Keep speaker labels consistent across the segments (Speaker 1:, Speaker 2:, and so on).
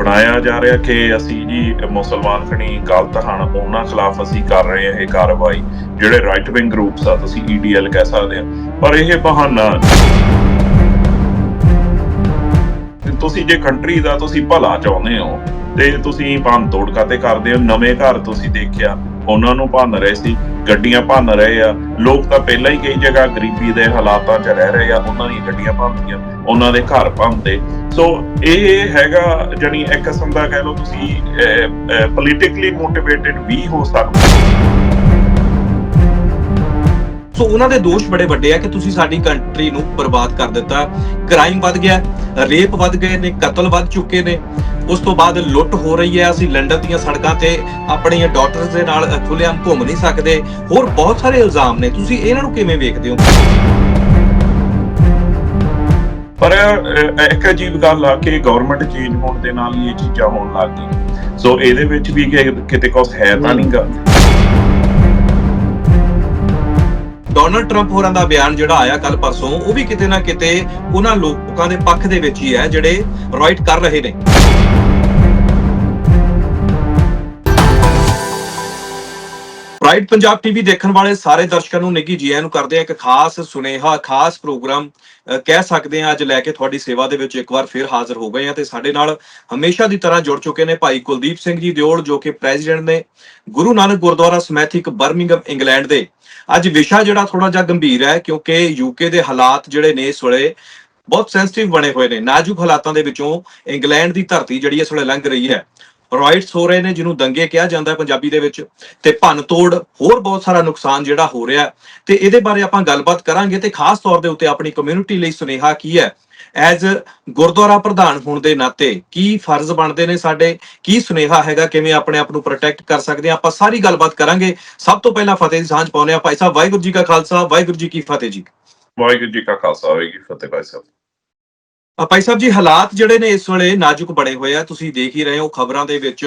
Speaker 1: ਬਣਾਇਆ ਜਾ ਰਿਹਾ ਕਿ ਅਸੀਂ ਜੀ ਮੁਸਲਮਾਨ ਖਣੀ ਗਲਤ ਹਨ ਉਹਨਾਂ ਖਿਲਾਫ ਅਸੀਂ ਕਰ ਰਹੇ ਹਾਂ ਇਹ ਕਾਰਵਾਈ, ਜਿਹੜੇ ਰਾਈਟ ਵਿੰਗ ਗਰੁੱਪਸ ਆ, ਤੁਸੀਂ ਈਡੀਐਲ ਕਹਿ ਸਕਦੇ ਆ। ਪਰ ਇਹ ਬਹਾਨਾ ਤੁਸੀਂ ਜੇ ਕੰਟਰੀ ਦਾ ਤੁਸੀਂ ਭਲਾ ਚਾਹੁੰਦੇ ਹੋ ਤੇ ਤੁਸੀਂ ਭੰਨ ਤੋੜ ਕਾਤੇ ਕਰਦੇ ਹੋ, ਨਵੇਂ ਘਰ ਤੁਸੀਂ ਦੇਖਿਆ, ਉਹਨਾਂ ਨੂੰ ਭੰਨ ਰਹੇ ਸੀ। ਗੱਡੀਆਂ ਭੰਨ ਰਹੇ ਆ। ਲੋਕ ਤਾਂ ਪਹਿਲਾਂ ਹੀ ਕਈ ਜਗ੍ਹਾ ਗਰੀਬੀ ਦੇ ਹਾਲਾਤਾਂ 'ਚ ਰਹਿ ਰਹੇ ਆ, ਉਹਨਾਂ ਦੀਆਂ ਗੱਡੀਆਂ ਭੰਨਦੀਆਂ ਉਹਨਾਂ ਦੇ ਘਰ ਭੰਨਦੇ ਸੋ ਇਹ ਹੈਗਾ ਜਾਨੀ ਇੱਕ ਕਿਸਮ ਦਾ ਕਹਿ ਲਓ ਤੁਸੀਂ ਪੋਲੀਟੀਕਲੀ ਮੋਟੀਵੇਟਿਡ ਵੀ ਹੋ ਸਕਦਾ
Speaker 2: ਸੋ ਉਹਨਾਂ ਦੇ ਦੋਸ਼ ਬੜੇ ਵੱਡੇ ਆ ਕਿ ਤੁਸੀਂ ਸਾਡੀ ਕੰਟਰੀ ਨੂੰ ਬਰਬਾਦ ਕਰ ਦਿੱਤਾ। ਕ੍ਰਾਈਮ ਵੱਧ ਗਿਆ ਰੇਪ ਵੱਧ ਗਏ ਨੇ, ਕਤਲ ਵੱਧ ਚੁੱਕੇ ਨੇ। ਉਸ ਤੋਂ ਬਾਅਦ ਲੁੱਟ ਹੋ ਰਹੀ ਹੈ। ਅਸੀਂ ਲੰਡਨ ਦੀਆਂ ਸੜਕਾਂ ਤੇ ਆਪਣੀਆਂ ਡਾਟਰਸ ਦੇ ਨਾਲ ਖੁੱਲ੍ਹੇਆਮ ਘੁੰਮ ਨਹੀਂ ਸਕਦੇ। ਹੋਰ ਬਹੁਤ ਸਾਰੇ ਇਲਜ਼ਾਮ ਨੇ। ਤੁਸੀਂ ਇਹਨਾਂ ਨੂੰ ਕਿਵੇਂ ਵੇਖਦੇ ਹੋ?
Speaker 1: ਪਰ ਇੱਕ ਅਜੀਬ ਗੱਲ ਆ ਕਿ ਗਵਰਨਮੈਂਟ ਚੇਂਜ ਹੋਣ ਦੇ ਨਾਲ ਹੀ ਇਹ ਚੀਜ਼ਾਂ ਹੋਣ ਲੱਗ ਗਈਆਂ। ਸੋ ਇਹਦੇ ਵਿੱਚ ਵੀ ਕਿਤੇ ਕੁਝ ਹੈ ਤਾਂ ਨਹੀਂਗਾ
Speaker 2: ਡੋਨਲਡ ਟਰੰਪ ਹੋਰਾਂ ਦਾ ਬਿਆਨ ਜਿਹੜਾ ਆਇਆ ਕੱਲ ਪਰਸੋਂ ਉਹ ਵੀ ਕਿਤੇ ਨਾ ਕਿਤੇ ਉਹਨਾਂ ਲੋਕਾਂ ਦੇ ਪੱਖ ਦੇ ਵਿੱਚ ਹੀ ਹੈ ਜਿਹੜੇ ਰਾਈਟ ਕਰ ਰਹੇ ਨੇ। ਪ੍ਰਾਈਡ ਪੰਜਾਬ ਟੀਵੀ ਦੇਖਣ ਵਾਲੇ ਸਾਰੇ ਦਰਸ਼ਕਾਂ ਨੂੰ ਨਿੱਘੀ ਜੀ ਨੂੰ ਕਰਦੇ ਆ ਇੱਕ ਖਾਸ ਸੁਨੇਹਾ, ਖਾਸ ਪ੍ਰੋਗਰਾਮ। ਕਹਿ ਸਕਦੇ ਆ ਅੱਜ ਲੈ ਕੇ ਤੁਹਾਡੀ ਸੇਵਾ ਦੇ ਵਿੱਚ ਇੱਕ ਵਾਰ ਫਿਰ ਹਾਜ਼ਰ ਹੋ ਗਏ ਆ ਤੇ ਸਾਡੇ ਨਾਲ ਹਮੇਸ਼ਾ ਦੀ ਤਰ੍ਹਾਂ ਜੁੜ ਚੁੱਕੇ ਨੇ ਭਾਈ ਕੁਲਦੀਪ ਸਿੰਘ ਜੀ ਦਿਓਲ, ਜੋ ਕਿ ਪ੍ਰੈਜ਼ੀਡੈਂਟ ਨੇ Guru Nanak Gurdwara Smethwick Birmingham England ਦੇ। ਅੱਜ ਵਿਸ਼ਾ ਜਿਹੜਾ ਥੋੜਾ ਜਿਹਾ ਗੰਭੀਰ ਹੈ, ਕਿਉਂਕਿ ਯੂਕੇ ਦੇ ਹਾਲਾਤ ਜਿਹੜੇ ਨੇ ਇਸ ਵੇਲੇ ਬਹੁਤ ਸੈਂਸਿਟਿਵ ਬਣੇ ਹੋਏ ਨੇ। ਨਾਜ਼ੁਕ ਹਾਲਾਤਾਂ ਦੇ ਵਿੱਚੋਂ ਇੰਗਲੈਂਡ ਦੀ ਧਰਤੀ ਜਿਹੜੀ ਇਸ ਵੇਲੇ ਲੰਘ ਰਹੀ ਹੈ। ਰਾਈਟਸ ਹੋ ਰਹੇ ਨੇ, ਜਿਹਨੂੰ ਦੰਗੇ ਕਿਹਾ ਜਾਂਦਾ ਹੈ ਪੰਜਾਬੀ ਦੇ ਵਿੱਚ, ਤੇ ਭੰਨ ਤੋੜ ਹੋਰ ਬਹੁਤ ਸਾਰਾ ਨੁਕਸਾਨ ਜਿਹੜਾ ਹੋ ਰਿਹਾ ਤੇ ਇਹਦੇ ਬਾਰੇ ਆਪਾਂ ਗੱਲਬਾਤ ਕਰਾਂਗੇ ਤੇ ਖਾਸ ਤੌਰ ਦੇ ਉੱਤੇ ਆਪਣੀ ਕਮਿਊਨਿਟੀ ਲਈ ਸੁਨੇਹਾ ਕੀ ਹੈ? ਐਜ਼ ਗੁਰਦੁਆਰਾ ਪ੍ਰਧਾਨ ਹੋਣ ਦੇ ਨਾਤੇ ਕੀ ਫਰਜ਼ ਬਣਦੇ ਨੇ ਸਾਡੇ? ਕੀ ਸੁਨੇਹਾ ਹੈਗਾ? ਕਿਵੇਂ ਆਪਣੇ ਆਪ ਨੂੰ ਪ੍ਰੋਟੈਕਟ ਕਰ ਸਕਦੇ ਹਾਂ? ਆਪਾਂ ਸਾਰੀ ਗੱਲਬਾਤ ਕਰਾਂਗੇ। ਸਭ ਤੋਂ ਪਹਿਲਾਂ ਫਤਿਹ ਦੀ ਸਾਂਝ ਪਾਉਂਦੇ ਆ ਭਾਈ ਸਾਹਿਬ। ਵਾਹਿਗੁਰੂ ਜੀ ਕਾ ਖਾਲਸਾ, ਵਾਹਿਗੁਰੂ ਜੀ ਕੀ ਫਤਿਹ ਜੀ।
Speaker 1: ਵਾਹਿਗੁਰੂ ਜੀ ਕਾ ਖਾਲਸਾ ਹੋਵੇਗੀ ਫਤਿਹ ਭਾਈ ਸਾਹਿਬ।
Speaker 2: ਭਾਈ ਸਾਹਿਬ ਜੀ, ਹਾਲਾਤ ਜਿਹੜੇ ਨੇ ਇਸ ਵੇਲੇ ਨਾਜ਼ੁਕ ਬਣੇ ਹੋਏ ਆ। ਤੁਸੀਂ ਦੇਖ ਹੀ ਰਹੇ ਹੋ ਖਬਰਾਂ ਦੇ ਵਿੱਚ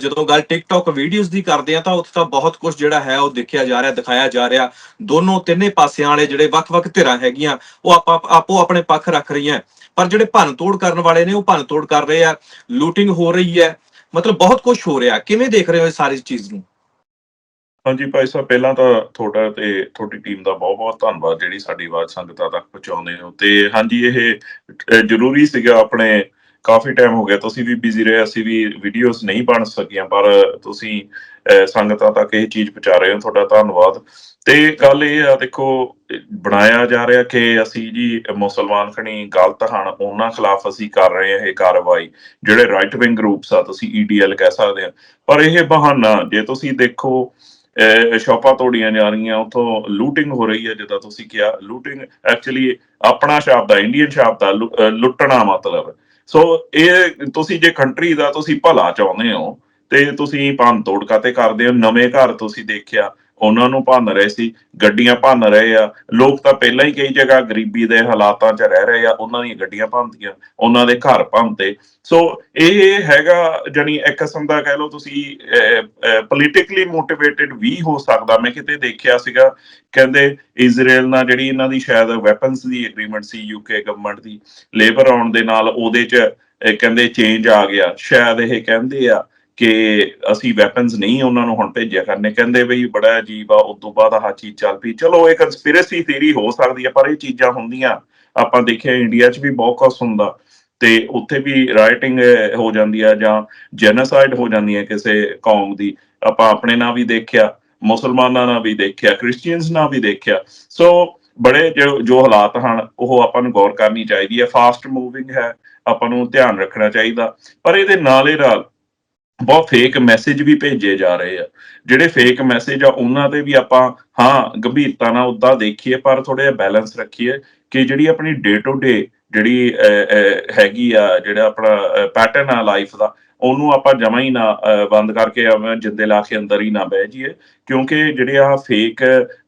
Speaker 2: ਜਦੋਂ ਗੱਲ ਟਿਕਟੌਕ ਵੀਡੀਓਜ਼ ਦੀ ਕਰਦੇ ਆ ਤਾਂ ਉੱਥੇ ਤਾਂ ਬਹੁਤ ਕੁਝ ਜਿਹੜਾ ਹੈ ਉਹ ਦੇਖਿਆ ਜਾ ਰਿਹਾ, ਦਿਖਾਇਆ ਜਾ ਰਿਹਾ। ਦੋਨੋਂ ਤਿੰਨੇ ਪਾਸਿਆਂ ਵਾਲੇ ਜਿਹੜੇ ਵੱਖ-ਵੱਖ ਧਿਰਾਂ ਹੈਗੀਆਂ, ਉਹ ਆਪਾਂ, ਆਪੋ ਆਪਣੇ ਪੱਖ ਰੱਖ ਰਹੀਆਂ। ਪਰ ਜਿਹੜੇ ਭੰਨ ਤੋੜ ਕਰਨ ਵਾਲੇ ਨੇ, ਉਹ ਭੰਨ ਤੋੜ ਕਰ ਰਹੇ ਆ। ਲੂਟਿੰਗ ਹੋ ਰਹੀ ਹੈ। ਮਤਲਬ ਬਹੁਤ ਕੁਝ ਹੋ ਰਿਹਾ। ਕਿਵੇਂ ਦੇਖ ਰਹੇ ਹੋ ਇਹ ਸਾਰੀ ਚੀਜ਼ ਨੂੰ?
Speaker 1: ਹਾਂਜੀ ਭਾਈ ਸਾਹਿਬ, ਪਹਿਲਾਂ ਤਾਂ ਤੁਹਾਡਾ ਤੇ ਤੁਹਾਡੀ ਟੀਮ ਦਾ ਬਹੁਤ-ਬਹੁਤ ਧੰਨਵਾਦ ਜਿਹੜੀ ਸਾਡੀ ਆਵਾਜ਼ ਸੰਗਤਾਂ ਤੱਕ ਪਹੁੰਚਾਉਂਦੇ ਹੋ। ਤੇ ਹਾਂਜੀ, ਇਹ ਜ਼ਰੂਰੀ ਸੀਗਾ ਆਪਣੇ, ਕਾਫੀ ਟਾਈਮ ਹੋ ਗਿਆ। ਤੁਸੀਂ ਵੀ ਬਿਜ਼ੀ ਰਹੇ, ਅਸੀਂ ਵੀ ਵੀਡੀਓਜ਼ ਨਹੀਂ ਬਣ ਸਕੀਆਂ, ਪਰ ਤੁਸੀਂ ਸੰਗਤਾਂ ਤੱਕ ਇਹ ਚੀਜ਼ ਪਹੁੰਚਾ ਰਹੇ ਹੋ, ਤੁਹਾਡਾ ਧੰਨਵਾਦ। ਤੇ ਗੱਲ ਇਹ ਆ, ਦੇਖੋ, ਬਣਾਇਆ ਜਾ ਰਿਹਾ ਕਿ ਅਸੀਂ ਜੀ ਮੁਸਲਮਾਨ ਖਣੀ ਗਲਤ ਹਨ, ਉਹਨਾਂ ਖਿਲਾਫ ਅਸੀਂ ਕਰ ਰਹੇ ਹਾਂ ਇਹ ਕਾਰਵਾਈ, ਜਿਹੜੇ ਰਾਈਟ ਵਿੰਗ ਗਰੁੱਪਸ ਆ, ਤੁਸੀਂ ਈਡੀਐਲ ਕਹਿ ਸਕਦੇ ਆ। ਪਰ ਇਹ ਬਹਾਨਾ, ਜੇ ਤੁਸੀਂ ਦੇਖੋ ਸ਼ਾਪਾਂ ਤੋੜੀਆਂ ਜਾ ਰਹੀਆਂ, ਉਥੋਂ ਲੂਟਿੰਗ ਹੋ ਰਹੀ ਹੈ, ਜਿੱਦਾਂ ਤੁਸੀਂ ਕਿਹਾ, ਲੂਟਿੰਗ ਐਕਚੁਅਲੀ ਆਪਣਾ ਸ਼ਬਦ ਆ ਇੰਡੀਅਨ ਸ਼ਬਦ ਆ ਲੁੱਟਣਾ ਮਤਲਬ। ਸੋ ਇਹ ਤੁਸੀਂ ਜੇ ਕੰਟਰੀ ਦਾ ਤੁਸੀਂ ਭਲਾ ਚਾਹੁੰਦੇ ਹੋ, ਤੇ ਤੁਸੀਂ ਭੰਨ ਤੋੜ ਕਾਤੇ ਕਰਦੇ ਹੋ, ਨਵੇਂ ਘਰ ਤੁਸੀਂ ਦੇਖਿਆ ਉਹਨਾਂ ਨੂੰ ਭੰਨ ਰਹੇ ਸੀ, ਗੱਡੀਆਂ ਭੰਨ ਰਹੇ ਆ। ਲੋਕ ਤਾਂ ਪਹਿਲਾਂ ਹੀ ਕਈ ਜਗ੍ਹਾ ਗਰੀਬੀ ਦੇ ਹਾਲਾਤਾਂ 'ਚ ਰਹਿ ਰਹੇ ਆ, ਉਹਨਾਂ ਦੀਆਂ ਗੱਡੀਆਂ ਭੰਨਤੀਆਂ, ਉਹਨਾਂ ਦੇ ਘਰ ਭੰਨਤੇ। ਸੋ ਇਹ ਹੈਗਾ ਜਾਨੀ ਇੱਕ ਕਿਸਮ ਦਾ ਕਹਿ ਲਓ ਤੁਸੀਂ ਪੋਲੀਟੀਕਲੀ ਮੋਟੀਵੇਟਿਡ ਵੀ ਹੋ ਸਕਦਾ। ਮੈਂ ਕਿਤੇ ਦੇਖਿਆ ਸੀਗਾ, ਕਹਿੰਦੇ ਇਜ਼ਰਾਈਲ ਨਾਲ ਜਿਹੜੀ ਇਹਨਾਂ ਦੀ ਸ਼ਾਇਦ ਵੈਪਨਸ ਦੀ ਐਗਰੀਮੈਂਟ ਸੀ ਯੂਕੇ ਗਵਰਨਮੈਂਟ ਦੀ ਲੇਬਰ ਆਉਣ ਦੇ ਨਾਲ ਉਹਦੇ 'ਚ ਕਹਿੰਦੇ ਚੇਂਜ ਆ ਗਿਆ। ਸ਼ਾਇਦ ਇਹ ਕਹਿੰਦੇ ਆ ਕਿ ਅਸੀਂ ਵੈਪਨਸ ਨਹੀਂ ਉਹਨਾਂ ਨੂੰ ਹੁਣ ਭੇਜਿਆ ਕਰਨੇ। ਕਹਿੰਦੇ ਬਈ ਬੜਾ ਅਜੀਬ ਆ ਉਸ ਤੋਂ ਬਾਅਦ ਆਹ ਚੀਜ਼ ਚੱਲ ਪਈ। ਚਲੋ, ਇਹ ਕਨਸਪੀਰੇਸੀ ਥਿਊਰੀ ਹੋ ਸਕਦੀ ਹੈ ਪਰ ਇਹ ਚੀਜ਼ਾਂ ਹੁੰਦੀਆਂ। ਆਪਾਂ ਦੇਖਿਆ ਇੰਡੀਆ 'ਚ ਵੀ ਬਹੁਤ ਕੁਛ ਹੁੰਦਾ। ਤੇ ਉੱਥੇ ਵੀ ਰਾਈਟਿੰਗ ਹੋ ਜਾਂਦੀ ਆ ਜਾਂ ਜੈਨੋਸਾਈਡ ਹੋ ਜਾਂਦੀ ਹੈ ਕਿਸੇ ਕੌਮ ਦੀ। ਆਪਾਂ ਆਪਣੇ ਨਾਲ ਵੀ ਦੇਖਿਆ, ਮੁਸਲਮਾਨਾਂ ਨਾਲ ਵੀ ਦੇਖਿਆ ਕ੍ਰਿਸਚੀਅਨਸ ਨਾਲ ਵੀ ਦੇਖਿਆ। ਸੋ ਬੜੇ ਜੋ ਜੋ ਹਾਲਾਤ ਹਨ, ਉਹ ਆਪਾਂ ਨੂੰ ਗੌਰ ਕਰਨੀ ਚਾਹੀਦੀ ਹੈ ਫਾਸਟ ਮੂਵਿੰਗ ਹੈ, ਆਪਾਂ ਨੂੰ ਧਿਆਨ ਰੱਖਣਾ ਚਾਹੀਦਾ। ਪਰ ਇਹਦੇ ਨਾਲ ਹੀ ਨਾਲ ਬਹੁਤ ਫੇਕ ਮੈਸੇਜ ਵੀ ਭੇਜੇ ਜਾ ਰਹੇ ਆ। ਜਿਹੜੇ ਫੇਕ ਮੈਸੇਜ ਆ ਉਹਨਾਂ ਤੇ ਵੀ ਆਪਾਂ ਹਾਂ ਗੰਭੀਰਤਾ ਨਾਲ ਉਦਾਂ ਦੇਖੀਏ ਪਰ ਥੋੜਾ ਜਿਹਾ ਬੈਲੈਂਸ ਰੱਖੀਏ ਕਿ ਜਿਹੜੀ ਆਪਣੀ ਡੇ ਟੂ ਡੇ ਜਿਹੜੀ ਹੈਗੀ ਆ ਜਿਹੜਾ ਆਪਣਾ ਪੈਟਰਨ ਆ ਲਾਈਫ ਦਾ ਉਹਨੂੰ ਆਪਾਂ ਜਮਾ ਹੀ ਨਾ ਬੰਦ ਕਰਕੇ ਐਵੇਂ ਜਿੰਦੇ ਲਾ ਕੇ ਅੰਦਰ ਹੀ ਨਾ ਬਹਿ ਜਾਈਏ। ਕਿਉਂਕਿ ਜਿਹੜੇ ਆ ਫੇਕ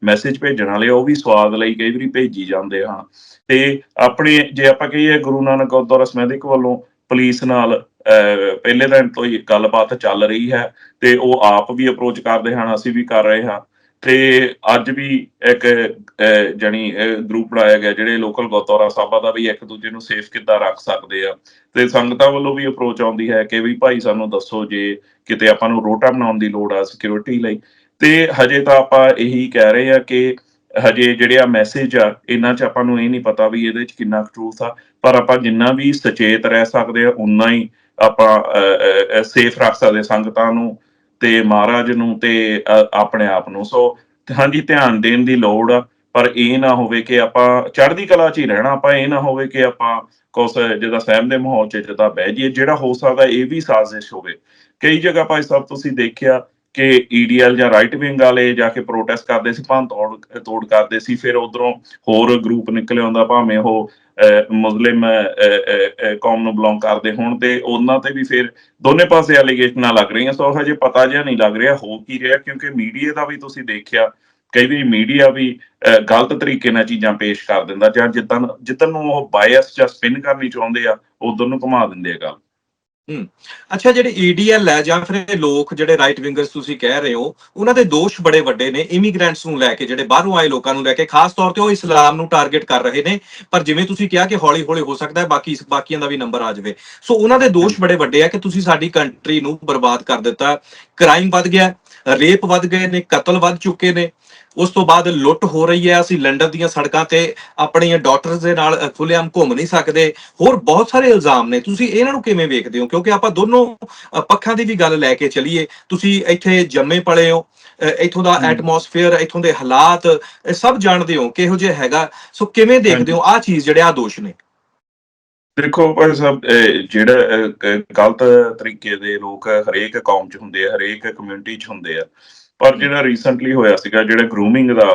Speaker 1: ਮੈਸੇਜ ਭੇਜਣ ਵਾਲੇ ਆ, ਉਹ ਵੀ ਸਵਾਦ ਲਈ ਕਈ ਵਾਰੀ ਭੇਜੀ ਜਾਂਦੇ ਹਨ ਤੇ ਆਪਣੇ ਜੇ ਆਪਾਂ ਕਹੀਏ ਗੁਰੂ ਨਾਨਕ ਗੁਰਦੁਆਰਾ ਸਮੈਦਿਕ ਵੱਲੋਂ ਪੁਲਿਸ ਨਾਲ ਪਹਿਲੇ ਦਿਨ ਤੋਂ ਹੀ ਗੱਲਬਾਤ ਚੱਲ ਰਹੀ ਹੈ ਤੇ ਉਹ ਆਪ ਵੀ ਅਪਰੋਚ ਕਰਦੇ ਹਨ ਅਸੀਂ ਵੀ ਕਰ ਰਹੇ ਹਾਂ। ਤੇ ਅੱਜ ਵੀ ਇੱਕ ਅਹ, ਜਾਣੀ ਗਰੁੱਪ ਬਣਾਇਆ ਗਿਆ ਜਿਹੜੇ ਲੋਕਲ ਗੁਰਦੁਆਰਾ ਸਾਹਿਬਾਂ ਦਾ ਵੀ ਇੱਕ ਦੂਜੇ ਨੂੰ ਸੇਫ ਕਿੱਦਾਂ ਰੱਖ ਸਕਦੇ ਆ। ਤੇ ਸੰਗਤਾਂ ਵੱਲੋਂ ਵੀ ਅਪਰੋਚ ਆਉਂਦੀ ਹੈ ਕਿ ਵੀ ਭਾਈ ਸਾਨੂੰ ਦੱਸੋ ਜੇ ਕਿਤੇ ਆਪਾਂ ਨੂੰ ਰੋਟਾ ਬਣਾਉਣ ਦੀ ਲੋੜ ਆ ਸਿਕਿਉਰਿਟੀ ਲਈ। ਤੇ ਹਜੇ ਤਾਂ ਆਪਾਂ ਇਹੀ ਕਹਿ ਰਹੇ ਆ ਕਿ ਹਜੇ ਜਿਹੜੇ ਆ ਮੈਸੇਜ ਆ, ਇਹਨਾਂ 'ਚ ਆਪਾਂ ਨੂੰ ਇਹ ਨਹੀਂ ਪਤਾ ਵੀ ਇਹਦੇ 'ਚ ਕਿੰਨਾ ਟਰੂਥ ਆ, ਪਰ ਆਪਾਂ ਜਿੰਨਾ ਵੀ ਸੁਚੇਤ ਰਹਿ ਸਕਦੇ ਆ ਉਨਾ ਹੀ ਆਪਾਂ ਸੇਫ ਰੱਖ ਸਕਦੇ ਸੰਗਤਾਂ ਨੂੰ ਤੇ ਮਹਾਰਾਜ ਨੂੰ ਤੇ ਆਪਣੇ ਆਪ ਨੂੰ। ਸੋ ਹਾਂਜੀ, ਧਿਆਨ ਦੇਣ ਦੀ ਲੋੜ ਆ, ਪਰ ਇਹ ਨਾ ਹੋਵੇ ਕਿ ਆਪਾਂ ਚੜ੍ਹਦੀ ਕਲਾ 'ਚ ਹੀ ਰਹਿਣਾ, ਆਪਾਂ ਇਹ ਨਾ ਹੋਵੇ ਕਿ ਆਪਾਂ ਕੁਛ ਜਿਹਦਾ ਸਹਿਮ ਦੇ ਮਾਹੌਲ 'ਚ ਜਿੱਦਾਂ ਬਹਿ ਜਾਈਏ, ਜਿਹੜਾ ਹੋ ਸਕਦਾ ਇਹ ਵੀ ਸਾਜ਼ਿਸ਼ ਹੋਵੇ। ਕਈ ਜਗ੍ਹਾ ਭਾਈ ਸਾਹਿਬ ਤੁਸੀਂ ਦੇਖਿਆ ਕਿ ਈਡੀਐਲ ਜਾਂ ਰਾਈਟ ਵਿੰਗ ਵਾਲੇ ਜਾ ਕੇ ਪ੍ਰੋਟੈਸਟ ਕਰਦੇ ਸੀ ਭੰਨ ਤੋੜ ਤੋੜ ਕਰਦੇ ਸੀ ਫਿਰ ਉਧਰੋਂ ਹੋਰ ਗਰੁੱਪ ਨਿਕਲੇ ਆਉਂਦਾ ਭਾਵੇਂ ਉਹ ਮੁਸਲਿਮ ਕੌਮ ਨੂੰ ਬਿਲੋਂਗ ਕਰਦੇ ਹੋਣ ਤੇ ਉਹਨਾਂ ਤੇ ਵੀ ਫਿਰ ਦੋਨੇ ਪਾਸੇ ਐਲੀਗੇਸ਼ਨਾਂ ਲੱਗ ਰਹੀਆਂ। ਸੋ ਹਜੇ ਪਤਾ ਜਿਹਾ ਨਹੀਂ ਲੱਗ ਰਿਹਾ ਹੋ ਕੀ ਰਿਹਾ ਕਿਉਂਕਿ ਮੀਡੀਆ ਦਾ ਵੀ ਤੁਸੀਂ ਦੇਖਿਆ ਕਈ ਵਾਰੀ ਮੀਡੀਆ ਵੀ ਅਹ, ਗਲਤ ਤਰੀਕੇ ਨਾਲ ਚੀਜ਼ਾਂ ਪੇਸ਼ ਕਰ ਦਿੰਦਾ ਜਾਂ ਜਿੱਦਾਂ ਜਿੱਦਾਂ ਨੂੰ ਉਹ ਬਾਇਸ ਜਾਂ ਸਪਿਨ ਕਰਨੀ ਚਾਹੁੰਦੇ ਆ ਉਧਰ ਨੂੰ ਘੁਮਾ ਦਿੰਦੇ ਆ ਗੱਲ।
Speaker 2: ਅੱਛਾ, ਜਿਹੜੇ ਈਡੀਐਲ ਹੈ ਜਾਂ ਫਿਰ ਲੋਕ ਜਿਹੜੇ ਰਾਈਟ ਵਿੰਗਰਸ ਤੁਸੀਂ ਕਹਿ ਰਹੇ ਹੋ, ਉਹਨਾਂ ਦੇ ਦੋਸ਼ ਬੜੇ ਵੱਡੇ ਨੇ ਇਮੀਗ੍ਰੈਂਟਸ ਨੂੰ ਲੈ ਕੇ, ਜਿਹੜੇ ਬਾਹਰੋਂ ਆਏ ਲੋਕਾਂ ਨੂੰ ਲੈ ਕੇ, ਖਾਸ ਤੌਰ ਤੇ ਉਹ ਇਸਲਾਮ ਨੂੰ ਟਾਰਗੇਟ ਕਰ ਰਹੇ ਨੇ। ਪਰ ਜਿਵੇਂ ਤੁਸੀਂ ਕਿਹਾ ਕਿ ਹੌਲੀ ਹੌਲੀ ਹੋ ਸਕਦਾ ਹੈ, ਬਾਕੀ ਬਾਕੀਆਂ ਦਾ ਵੀ ਨੰਬਰ ਆ ਜਾਵੇ। ਸੋ ਉਹਨਾਂ ਦੇ ਦੋਸ਼ ਬੜੇ ਵੱਡੇ ਆ ਕਿ ਤੁਸੀਂ ਸਾਡੀ ਕੰਟਰੀ ਨੂੰ ਬਰਬਾਦ ਕਰ ਦਿੱਤਾ ਕ੍ਰਾਈਮ ਵੱਧ ਗਿਆ ਰੇਪ ਵੱਧ ਗਏ ਨੇ ਕਤਲ ਵੱਧ ਚੁੱਕੇ ਨੇ। ਉਸ ਤੋਂ ਬਾਅਦ ਲੁੱਟ ਹੋ ਰਹੀ ਹੈ। ਅਸੀਂ ਲੰਡਨ ਦੀਆਂ ਸੜਕਾਂ ਤੇ ਆਪਣੀਆਂ ਡਾਟਰਸ ਦੇ ਨਾਲ ਅ, ਖੁੱਲ੍ਹੇਆਮ ਘੁੰਮ ਨਹੀਂ ਸਕਦੇ। ਹੋਰ ਬਹੁਤ ਸਾਰੇ ਇਲਜ਼ਾਮ ਨੇ। ਤੁਸੀਂ ਇਹਨਾਂ ਨੂੰ ਕਿਵੇਂ ਵੇਖਦੇ ਹੋ? ਕਿਉਂਕਿ ਆਪਾਂ ਦੋਨੋਂ ਪੱਖਾਂ ਦੀ ਵੀ ਗੱਲ ਲੈ ਕੇ ਚੱਲੀਏ। ਤੁਸੀਂ ਇੱਥੇ ਜੰਮੇ ਪਲੇ ਹੋ। ਇੱਥੋਂ ਦਾ। ਐਟਮੋਸਫੇਅਰ ਇੱਥੋਂ ਦੇ ਹਾਲਾਤ ਇਹ ਸਭ ਜਾਣਦੇ ਹੋ। ਕਿਹੋ ਜਿਹਾ ਹੈਗਾ। ਸੋ ਕਿਵੇਂ ਦੇਖਦੇ ਹੋ? ਆਹ ਚੀਜ਼ ਜਿਹੜੇ ਆ ਦੋਸ਼ ਨੇ।
Speaker 1: ਦੇਖੋ, ਭਾਈ ਸਾਹਿਬ ਜਿਹੜਾ ਗਲਤ ਤਰੀਕੇ ਦੇ ਲੋਕ ਹਰੇਕ ਕੌਮ 'ਚ ਹੁੰਦੇ ਆ, ਹਰੇਕ ਕਮਿਊਨਿਟੀ 'ਚ ਹੁੰਦੇ ਆ। ਪਰ ਜਿਹੜਾ ਰੀਸੈਂਟਲੀ ਹੋਇਆ ਸੀਗਾ ਜਿਹੜਾ ਗਰੂਮਿੰਗ ਦਾ